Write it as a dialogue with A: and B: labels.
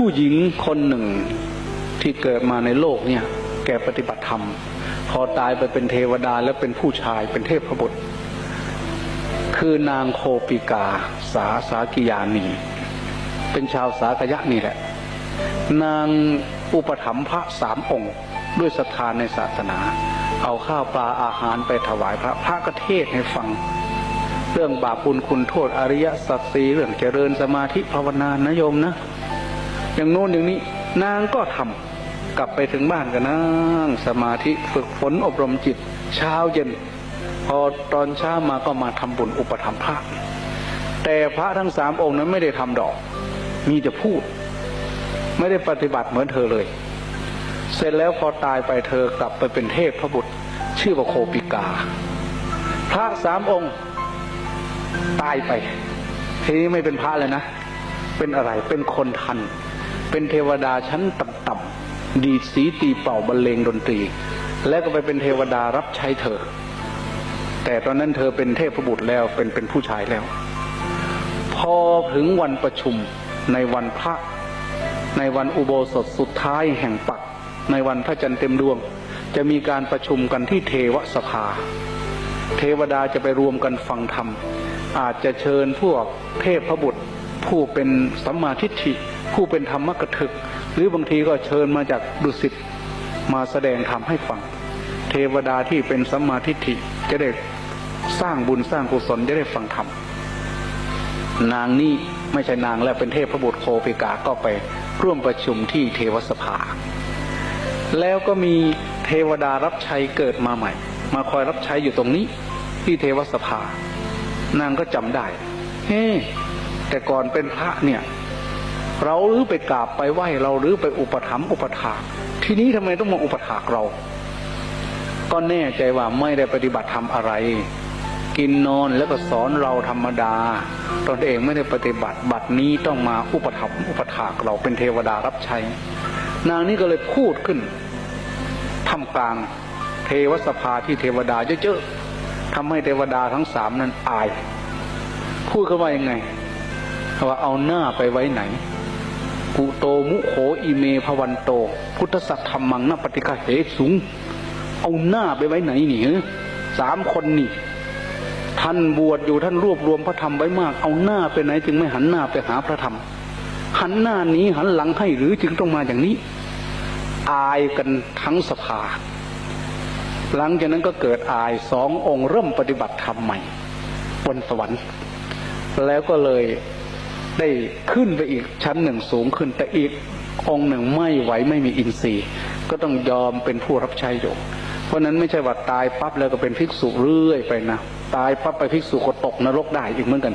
A: ผู้หญิงคนหนึ่งที่เกิดมาในโลกเนี่ย แกปฏิบัติธรรม พอตายไปเป็นเทวดาแล้วเป็นผู้ชายเป็นเทพบุตร คือนางโคปิกา สาสากิยานี เป็นชาวสากยะนี่แหละ นางอุปถัมภะสามองค์ ด้วยศรัทธาในศาสนา เอาข้าวปลาอาหารไปถวายพระพระก็เทศให้ฟัง เรื่องบาปบุญคุณโทษอริยสัจสีเรื่องเจริญสมาธิภาวนานะโยมนะ อย่างโน้นอย่างนี้ นางก็ทำกลับไปถึงบ้านก็นั่งสมาธิฝึกฝนอบรมจิต เช้าเย็น พอตอนเช้ามาก็มาทำบุญอุปถัมภ์พระ แต่พระทั้งสามองค์นั้นไม่ได้ทำดอก มีแต่พูด ไม่ได้ปฏิบัติเหมือนเธอเลย เสร็จแล้วพอตายไปเธอกลับไปเป็นเทพพระบุตร ชื่อว่าโคปิกา พระสามองค์ตายไป ทีนี้ไม่เป็นพระเลยนะ เป็นอะไรเป็นคนทัน เป็นเทวดาชั้นต่ำๆดีสีตีเป่าบรรเลงดนตรี แล้วก็ไปเป็นเทวดารับใช้เธอ แต่ตอนนั้นเธอเป็นเทพบุตรแล้วเป็นเป็นผู้ชายแล้ว พอถึงวันประชุมในวันพระในวันอุโบสถสุดท้ายแห่งปัก ในวันพระจันทร์เต็มดวง จะมีการประชุมกันที่เทวสภา เทวดาจะไปรวมกันฟังธรรม อาจจะเชิญพวกเทพพบุตรผู้เป็นสัมมาทิฏฐิ ผู้เป็นธรรมกถึก หรือบางทีก็เชิญมาจากดุสิตมาแสดงธรรมให้ฟัง เทวดาที่เป็นสัมมาทิฏฐิจะได้สร้างบุญสร้างกุศลจะได้ฟังธรรมนางนี่ไม่ใช่นางแล้วเป็นเทพพระบุตรโคปิกาก็ไปร่วมประชุมที่เทวสภา แล้วก็มีเทวดารับใช้เกิดมาใหม่ มาคอยรับใช้อยู่ตรงนี้ ที่เทวสภา นางก็จำได้ เฮ้แต่ก่อนเป็นพระเนี่ย เราหรือไปกราบไปไหว้เราหรือไปอุปถัมภ์อุปถากทีนี้ทำไมต้องมาอุปถากเรา ก็แน่ใจว่าไม่ได้ปฏิบัติธรรมอะไร กินนอนแล้วก็สอนเราธรรมดา ตนเองไม่ได้ปฏิบัติบัดนี้ต้องมาอุปถัมภ์อุปถากเราเป็นเทวดารับใช้ นางนี้ก็เลยพูดขึ้นทำกลางเทวสภาที่เทวดาเยอะๆทำให้เทวดาทั้งสามนั้นอาย พูดขึ้นว่ายังไงว่าเอาหน้าไปไว้ไหน กุโตมุโขอีเมภวันโต พุทธสัตธรรมังนปฏิกาเหสุง เอาหน้าไปไว้ไหนนี่ฮสามคนนี่ ท่านบวชอยู่ท่านรวบรวมพระธรรมไว้มาก เอาหน้าไปไหน จึงไม่หันหน้าไปหาพระธรรม หันหน้านี้หันหลังให้หรือจึงต้องมาอย่างนี้ อายกันทั้งสภา หลังจากนั้นก็เกิดอายสององค์เริ่มปฏิบัติธรรมใหม่บนสวรรค์ แล้วก็เลย ได้ขึ้นไปอีกชั้นหนึ่งสูงขึ้นแต่อีกองหนึ่งไม่ไหวไม่มีอินทรีย์ ก็ต้องยอมเป็นผู้รับใช้อยู่เพราะนั้นไม่ใช่ว่าตายปั๊บแล้วก็เป็นภิกษุเรื่อยไปนะตายปั๊บไปภิกษุก็ตกนรกได้อีกเหมือนกัน